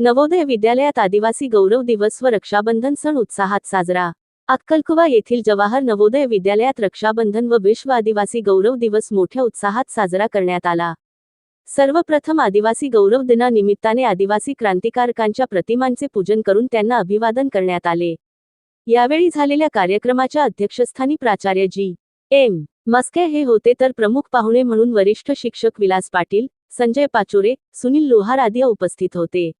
नवोदय विद्यालयात आदिवासी गौरव दिवस व रक्षाबंधन सण उत्साहात साजरा. अक्कलकुवा येथील जवाहर नवोदय विद्यालयात रक्षाबंधन व विश्व आदिवासी गौरव दिवस मोठ्या उत्साहात साजरा करण्यात आला. सर्वप्रथम आदिवासी गौरव दिनानिमित्ताने आदिवासी क्रांतिकारकांच्या प्रतिमांचे पूजन करून त्यांना अभिवादन करण्यात आले. यावेळी झालेल्या कार्यक्रमाच्या अध्यक्षस्थानी प्राचार्य जी. एम. मस्के हे होते तर प्रमुख पाहुणे म्हणून वरिष्ठ शिक्षक विलास पाटील संजय पाचोरे सुनील लोहार आदी उपस्थित होते.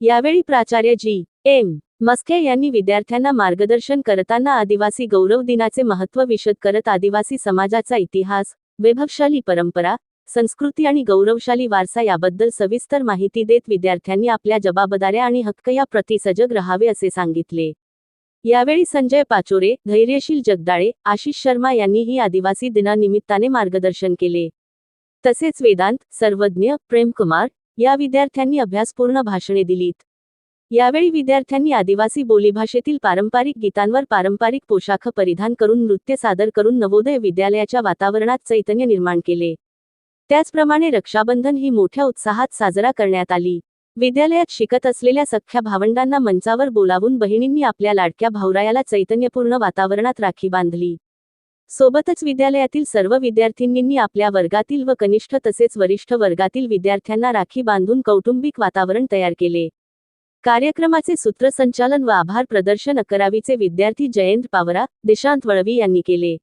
यावेळी प्राचार्य जी. एम. मस्के यांनी विद्यार्थ्यांना मार्गदर्शन करताना आदिवासी गौरव दिनाचे महत्त्व विशद करत आदिवासी समाजाचा इतिहास वैभवशाली परंपरा संस्कृती आणि गौरवशाली वारसा याबद्दल सविस्तर माहिती देत विद्यार्थ्यांनी आपल्या जबाबदाऱ्या आणि हक्क याप्रती सजग राहावे असे सांगितले. यावेळी संजय पाचोरे धैर्यशील जगदाळे आशिष शर्मा यांनीही आदिवासी दिनानिमित्ताने मार्गदर्शन केले. तसेच वेदांत सर्वज्ञ प्रेमकुमार या विद्यार्थ्यांनी अभ्यासपूर्ण भाषणे दिलीत. यावेळी विद्यार्थ्यांनी आदिवासी बोलीभाषेतील पारंपरिक गीतांवर पारंपरिक पोशाख परिधान करून नृत्य सादर करून नवोदय विद्यालयाच्या वातावरणात चैतन्य निर्माण केले. त्याचप्रमाणे रक्षाबंधन ही मोठ्या उत्साहात साजरा करण्यात आली. विद्यालयात शिकत असलेल्या सख्ख्या भावंडांना मंचावर बोलावून बहिणींनी आपल्या लाडक्या भावरायाला चैतन्यपूर्ण वातावरणात राखी बांधली. सोबतच विद्यालयातील सर्व विद्यार्थिनींनी आपल्या वर्गातील व कनिष्ठ तसेच वरिष्ठ वर्गातील विद्यार्थ्यांना राखी बांधून कौटुंबिक वातावरण तयार केले. कार्यक्रमाचे सूत्रसंचालन व आभार प्रदर्शन अकरावीचे विद्यार्थी जयंत पावरा दिशांत वळवी यांनी केले.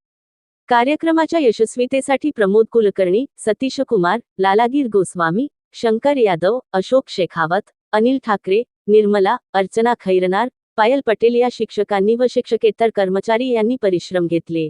कार्यक्रमाच्या यशस्वीतेसाठी प्रमोद कुलकर्णी सतीश कुमार लालागीर गोस्वामी शंकर यादव अशोक शेखावत अनिल ठाकरे निर्मला अर्चना खैरनार पायल पटेल या शिक्षकांनी व शिक्षकेतर कर्मचारी यांनी परिश्रम घेतले.